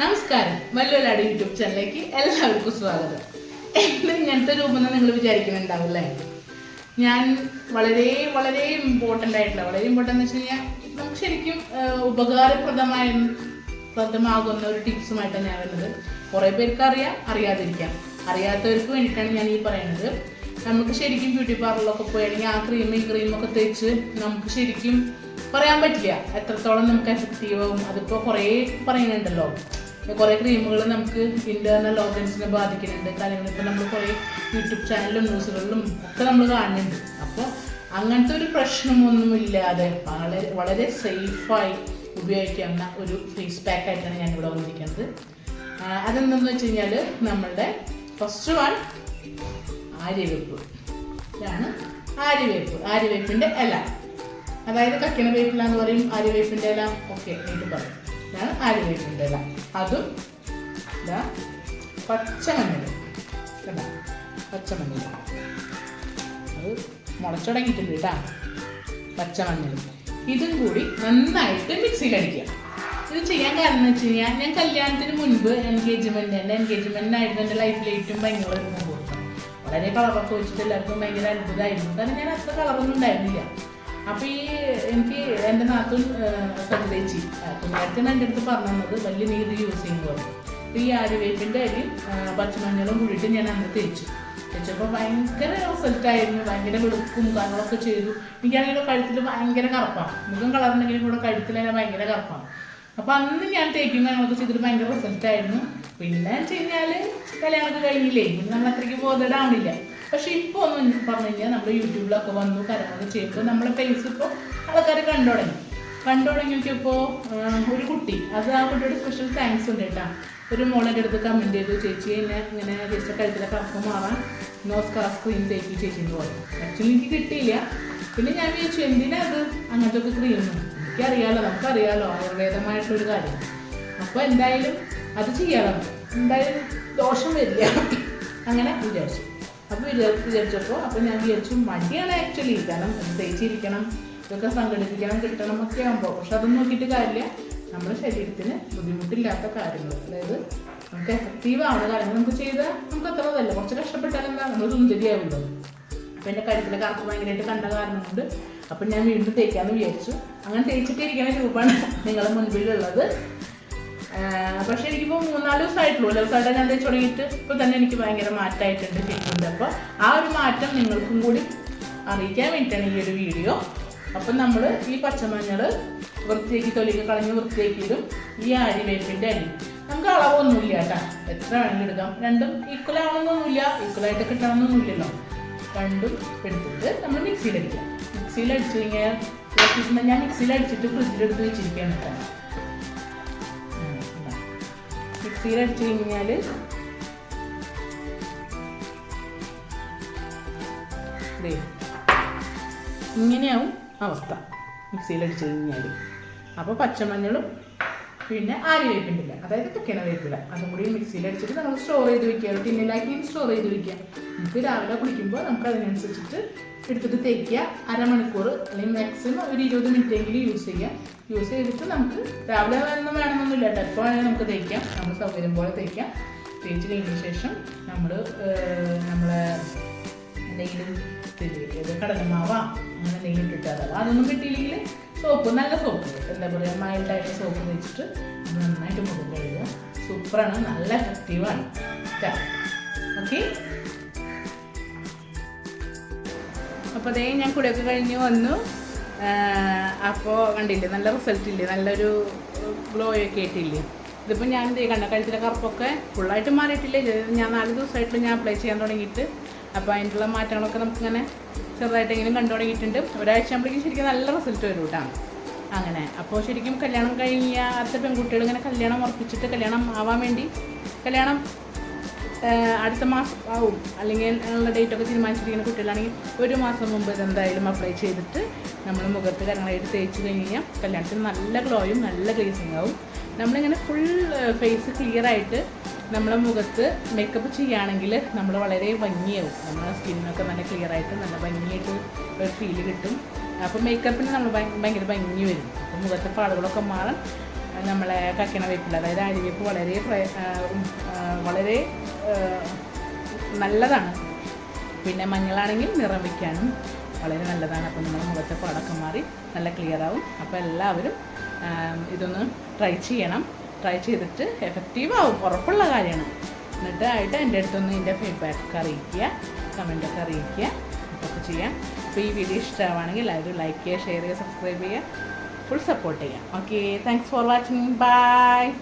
നമസ്കാരം. മല്ലുവലാട് യൂട്യൂബ് ചാനലിലേക്ക് എല്ലാവർക്കും സ്വാഗതം. ഇന്ന് ഇങ്ങനത്തെ രൂപം നിങ്ങൾ വിചാരിക്കുന്നുണ്ടാവും അല്ലേ ഞാൻ വളരെ വളരെ ഇമ്പോർട്ടന്റ് ആയിട്ടുള്ള വളരെ ഇമ്പോർട്ടന്റ് എന്ന് വെച്ച് കഴിഞ്ഞാൽ നമുക്ക് ശരിക്കും ഉപകാരപ്രദമായ പ്രദമാകുന്ന ഒരു ടിപ്സുമായിട്ടാണ് ഞാൻ വരുന്നത്. കുറേ പേർക്ക് അറിയാം അറിയാതിരിക്കാം. അറിയാത്തവർക്ക് വേണ്ടിയിട്ടാണ് ഞാൻ ഈ പറയുന്നത്. നമുക്ക് ശരിക്കും ബ്യൂട്ടി പാർലറിലൊക്കെ പോയാണെങ്കിൽ ആ ക്രീം ഈ ക്രീമൊക്കെ തേച്ച് നമുക്ക് ശരിക്കും പറയാൻ പറ്റില്ല. എത്രത്തോളം നമുക്ക് എഫക്റ്റീവ് ആവും. അതിപ്പോൾ കുറേ പറയുന്നുണ്ടല്ലോ. കുറേ ക്രീമുകൾ നമുക്ക് ഇന്റേണൽ ഓർഗൻസിനെ ബാധിക്കുന്നുണ്ട്. കാര്യങ്ങൾ ഇപ്പോൾ നമ്മൾ കുറേ യൂട്യൂബ് ചാനലിലും ന്യൂസുകളിലും ഒക്കെ നമ്മൾ കാണുന്നുണ്ട്. അപ്പോൾ അങ്ങനത്തെ ഒരു പ്രശ്നമൊന്നുമില്ലാതെ വളരെ വളരെ സേഫായി ഉപയോഗിക്കാവുന്ന ഒരു ഫേസ് പാക്ക് ആയിട്ടാണ് ഞാൻ ഇവിടെ വന്നിരിക്കുന്നത് അതെന്താന്ന് വെച്ച് കഴിഞ്ഞാൽ നമ്മളുടെ ഫസ്റ്റ് വൺ ആര്യവേപ്പ്. ഇതാണ് ആര്യവേപ്പ്. ആര്യവേപ്പിന്റെ ഇല. അതായത് കക്കിണ വേപ്പില എന്ന് പറയും. ആര്യവേപ്പിന്റെ ഇല. ഓക്കെ എനിക്ക് പറയും. ഇതാണ് ആര്യവേപ്പിന്റെ ഇല. അതും ഇതാ പച്ചമഞ്ഞൾ. കണ്ടാ? പച്ചമഞ്ഞൾ. അത് മുളച്ചുടങ്ങിയിട്ടുണ്ട് കേട്ടാ. പച്ചമഞ്ഞൾ. ഇതും കൂടി നന്നായിട്ട് മിക്സിയിൽ അടിക്കുക. ഇത് ചെയ്യാൻ കാരണം എന്ന് വെച്ച് കഴിഞ്ഞാൽ ഞാൻ കല്യാണത്തിന് മുൻപ് എൻഗേജ്മെന്റ് എന്റെ എൻഗേജ്മെന്റിനായിരുന്നു എന്റെ ലൈഫിൽ ഏറ്റവും ഭയങ്കര വളരെ കളറൊക്കെ വെച്ചിട്ട് എല്ലാവർക്കും ഭയങ്കര അത്ഭുതമായിരുന്നു. കാരണം ഞാൻ അത്ര കളറൊന്നും ഉണ്ടായിരുന്നില്ല. അപ്പൊ ഈ എനിക്ക് എന്റെ നാത്തും സജിതേച്ചി കുഞ്ഞാറ്റൻ എന്റെ അടുത്ത് പറഞ്ഞു തന്നത് വലിയ നീ ഇത് യൂസ് ചെയ്യുമ്പോൾ ഈ ആര്യവേപ്പിന്റെ അരിയും ആ, പച്ചമഞ്ഞളും കൂടിയിട്ട് ഞാൻ അന്ന് തേച്ചു. തേച്ചപ്പോൾ ഭയങ്കര റിസൾട്ട് ആയിരുന്നു. ഭയങ്കര വെളുക്കും കാര്യങ്ങളൊക്കെ ചെയ്തു. എനിക്കാണെങ്കിൽ കഴുത്തിൽ ഭയങ്കര കറുപ്പാണ്. മുഖം കളറുണ്ടെങ്കിലും കൂടെ കഴുത്തിൽ തന്നെ ഭയങ്കര കറുപ്പാണ്. അപ്പൊ അന്ന് ഞാൻ തേക്കും കാര്യങ്ങളൊക്കെ ചെയ്തിട്ട് ഭയങ്കര റിസൾട്ട് ആയിരുന്നു. പിന്നെ വെച്ച് കഴിഞ്ഞാൽ കല്യാണമൊക്കെ കഴിഞ്ഞില്ലേ? പിന്നെ നമ്മൾ അത്രയ്ക്ക് ബോധഡാവണില്ല പക്ഷെ ഇപ്പോൾ ഒന്ന് പറഞ്ഞു കഴിഞ്ഞാൽ നമ്മൾ യൂട്യൂബിലൊക്കെ വന്നു കരാറ് ചെയ്യുമ്പോൾ നമ്മുടെ ഫേസ് ഇപ്പോൾ ആൾക്കാർ കണ്ടു തുടങ്ങി. കണ്ടു തുടങ്ങിയപ്പോൾ ഒരു കുട്ടി. അത് ആ കുട്ടിയുടെ സ്പെഷ്യൽ താങ്ക്സ് ഉണ്ട് കേട്ടാ. ഒരു മോളെന്റെ അടുത്ത് കമന്റ് ചെയ്തു ചേച്ചി എന്നെ ഇങ്ങനെ ചേച്ചിയുടെ കഴുത്തിലെ കപ്പ് മാറാൻ നോസ് കാസ് ക്രീം തേക്കി ചേച്ചി എന്ന് പറഞ്ഞു. ആക്ച്വലി എനിക്ക് കിട്ടിയില്ല. പിന്നെ ഞാൻ വിചാരിച്ചു എന്തിനാ അത് അങ്ങനത്തെ ഒക്കെ ക്രീം എനിക്കറിയാലോ നമുക്കറിയാലോ ആയുർവേദമായിട്ടുള്ളൊരു കാര്യം. അപ്പോൾ എന്തായാലും അത് ചെയ്യണം എന്തായാലും ദോഷം വരില്ല. അങ്ങനെ വിചാരിച്ചു. അപ്പോൾ വിചാരിച്ചു വിചാരിച്ചപ്പോൾ അപ്പോൾ ഞാൻ വിചാരിച്ചു മടിയാണ് ആക്ച്വലി കാരണം തേച്ചിരിക്കണം ഇതൊക്കെ സംഘടിപ്പിക്കണം കിട്ടണം ഒക്കെ ആകുമ്പോൾ പക്ഷെ അതൊന്നും നോക്കിയിട്ട് കാര്യമില്ല. നമ്മുടെ ശരീരത്തിന് ബുദ്ധിമുട്ടില്ലാത്ത കാര്യങ്ങൾ. അതായത് നമുക്ക് എഫക്റ്റീവ് ആവുന്ന കാര്യങ്ങൾ നമുക്ക് ചെയ്താൽ നമുക്ക് അത്ര അതല്ല കുറച്ച് കഷ്ടപ്പെട്ടാൽ എന്താ? നമ്മൾ സുന്ദരിയാവുന്നത് അപ്പം എന്റെ കഴുത്തിലെ കറുപ്പ് ഭയങ്കരമായിട്ട് കണ്ട കാരണം കൊണ്ട് അപ്പം ഞാൻ വീണ്ടും തേക്കാമെന്ന് വിചാരിച്ചു. അങ്ങനെ തേച്ചിട്ടിരിക്കുന്ന രൂപമാണ് നിങ്ങളുടെ മുൻപിലുള്ളത്. പക്ഷേ എനിക്കിപ്പോൾ മൂന്നാൽ ദിവസമായിട്ടുള്ളൂ. ദിവസമായിട്ട് ഞാൻ തേച്ച് തുടങ്ങിയിട്ട് ഇപ്പോൾ തന്നെ എനിക്ക് ഭയങ്കര മാറ്റമായിട്ടുണ്ട് ശരിക്കുണ്ട് അപ്പോൾ ആ ഒരു മാറ്റം നിങ്ങൾക്കും കൂടി അറിയിക്കാൻ വേണ്ടിയിട്ടാണ് ഈ ഒരു വീഡിയോ. അപ്പം നമ്മൾ ഈ പച്ചമഞ്ഞൾ വൃത്തിയാക്കി തൊലിക്ക് കളഞ്ഞ് വൃത്തിയാക്കിയതും ഈ അരിവേപ്പിന്റെ അരി. നമുക്ക് അളവൊന്നുമില്ല കേട്ടോ. എത്ര വേണമെങ്കിലും എടുക്കാം. രണ്ടും ഈക്വൽ ആവണമെന്നൊന്നുമില്ല ഈക്വലായിട്ട് കിട്ടണമെന്നൊന്നുമില്ലല്ലോ. രണ്ടും എടുത്തിട്ട് നമ്മൾ മിക്സിയിലടിക്കാം മിക്സിയിൽ അടിച്ചു കഴിഞ്ഞാൽ ഞാൻ മിക്സിയിൽ അടിച്ചിട്ട് ഫ്രിഡ്ജിലെടുത്ത് വെച്ചിരിക്കുകയാണ് കേട്ടോ. മിക്സിയിൽ അടിച്ചു കഴിഞ്ഞാൽ ഇങ്ങനെയാവും അവസ്ഥ മിക്സിയിൽ അടിച്ചു കഴിഞ്ഞാൽ അപ്പോൾ പച്ചമഞ്ഞളും പിന്നെ ആര്യവേപ്പിന്റെ അതായത് കിണ വേപ്പില അതും കൂടി മിക്സിയിൽ അടിച്ചിട്ട് നമ്മൾ സ്റ്റോർ ചെയ്ത് വെക്കുക. ഒരു ടിന്നിലാക്കി സ്റ്റോർ ചെയ്ത് വെക്കുക. നമുക്ക് രാവിലെ കുളിക്കുമ്പോൾ നമുക്ക് അതിനനുസരിച്ചിട്ട് എടുത്തിട്ട് തേക്കുക. അരമണിക്കൂർ അല്ലെങ്കിൽ മാക്സിമം ഒരു ഇരുപത് മിനിറ്റ് എങ്കിലും യൂസ് ചെയ്യാം യൂസ് ചെയ്തിട്ട് നമുക്ക് രാവിലെ ഒന്നും വേണമെന്നൊന്നുമില്ല കേട്ടോ. എപ്പോൾ വേണമെങ്കിൽ നമുക്ക് തേക്കാം. നമ്മൾ സൗകര്യം പോലെ തേക്കാം. തേച്ച് കഴിഞ്ഞ ശേഷം നമ്മൾ നമ്മളെ എന്തെങ്കിലും കടലമാവാ? അങ്ങനെ എന്തെങ്കിലും ഇട്ടിട്ട് അതൊന്നും കിട്ടിയില്ലെങ്കിൽ സോപ്പ് നല്ല സോപ്പ്. എന്താ പറയുക മൈൽഡായിട്ട് സോപ്പ് വെച്ചിട്ട് നന്നായിട്ട് മുഖം കഴുകുക. സൂപ്പറാണ് നല്ല എഫക്റ്റീവാണ് ഓക്കെ അപ്പോൾ അതേ ഞാൻ കുടിയൊക്കെ കഴിഞ്ഞ് വന്നു. അപ്പോൾ കണ്ടില്ലേ നല്ല റിസൾട്ട് ഇല്ലേ? നല്ലൊരു ഗ്ലോ ഒക്കെ ആയിട്ടില്ലേ? ഇതിപ്പോൾ ഞാൻ എന്ത് കണ്ട കഴുത്തിലെ കറുപ്പൊക്കെ ഫുള്ളായിട്ട് മാറിയിട്ടില്ല? ഞാൻ നാല് ദിവസമായിട്ട് ഞാൻ അപ്ലൈ ചെയ്യാൻ തുടങ്ങിയിട്ട്. അപ്പോൾ അതിനുള്ള മാറ്റങ്ങളൊക്കെ നമുക്കിങ്ങനെ ചെറുതായിട്ടെങ്കിലും കണ്ടു തുടങ്ങിയിട്ടുണ്ട്. ഒരാഴ്ച ആകുമ്പോഴേക്കും ശരിക്കും നല്ല റിസൾട്ട് വരും കേട്ടോ. അങ്ങനെ. അപ്പോൾ ശരിക്കും കല്യാണം കഴിഞ്ഞാത്ത പെൺകുട്ടികൾ ഇങ്ങനെ കല്യാണം ഉറപ്പിച്ചിട്ട് കല്യാണം ആവാൻ വേണ്ടി കല്യാണം അടുത്ത മാസം ആവും. അല്ലെങ്കിൽ ഉള്ള ഡേറ്റൊക്കെ തീരുമാനിച്ചിരിക്കുന്ന കുട്ടികളാണെങ്കിൽ ഒരു മാസം മുമ്പ് ഇതെന്തായാലും അപ്ലൈ ചെയ്തിട്ട് നമ്മൾ മുഖത്ത് കാര്യങ്ങളായിട്ട് തേച്ച് കഴിഞ്ഞ് കഴിഞ്ഞാൽ കല്യാണത്തിന് നല്ല ഗ്ലോയും നല്ല ഗ്ലേസിങ് ആവും. നമ്മളിങ്ങനെ ഫുൾ ഫേസ് ക്ലിയർ ആയിട്ട് നമ്മളെ മുഖത്ത് മേക്കപ്പ് ചെയ്യുകയാണെങ്കിൽ നമ്മൾ വളരെ ഭംഗിയാവും. നമ്മുടെ സ്കിന്നൊക്കെ നല്ല ക്ലിയർ ആയിട്ട് നല്ല ഭംഗിയായിട്ട് ഒരു ഫീൽ കിട്ടും. അപ്പോൾ മേക്കപ്പിന് നമ്മൾ ഭയ- ഭയങ്കര ഭംഗി വരും. അപ്പോൾ മുഖത്തെ പാടുകളൊക്കെ മാറാൻ നമ്മളെ കക്കണ വേപ്പില്ല അതായത് അരിവേപ്പ് വളരെ വളരെ നല്ലതാണ്. പിന്നെ മഞ്ഞളാണെങ്കിൽ നിറം വയ്ക്കാനും വളരെ നല്ലതാണ്. അപ്പോൾ നമ്മുടെ മുഖത്തെ പാടൊക്കെ മാറി നല്ല ക്ലിയർ ആവും. അപ്പോൾ എല്ലാവരും ഇതൊന്ന് ട്രൈ ചെയ്യണം. ട്രൈ ചെയ്തിട്ട് എഫക്റ്റീവ് ആവും. ഉറപ്പുള്ള കാര്യമാണ്. എന്നിട്ട് ആയിട്ട് എന്റെ അടുത്തൊന്ന് എന്റെ ഫീഡ്ബാക്ക് അറിയിക്കുക. കമന്റൊക്കെ അറിയിക്കുക. അതൊക്കെ ചെയ്യാം. അപ്പോൾ ഈ വീഡിയോ ഇഷ്ടമാണെങ്കിൽ എല്ലാവരും ലൈക്ക് ചെയ്യുക ഷെയർ ചെയ്യുക സബ്സ്ക്രൈബ് ചെയ്യുക. ഫുൾ സപ്പോർട്ട് ചെയ്യാം okay thanks for watching bye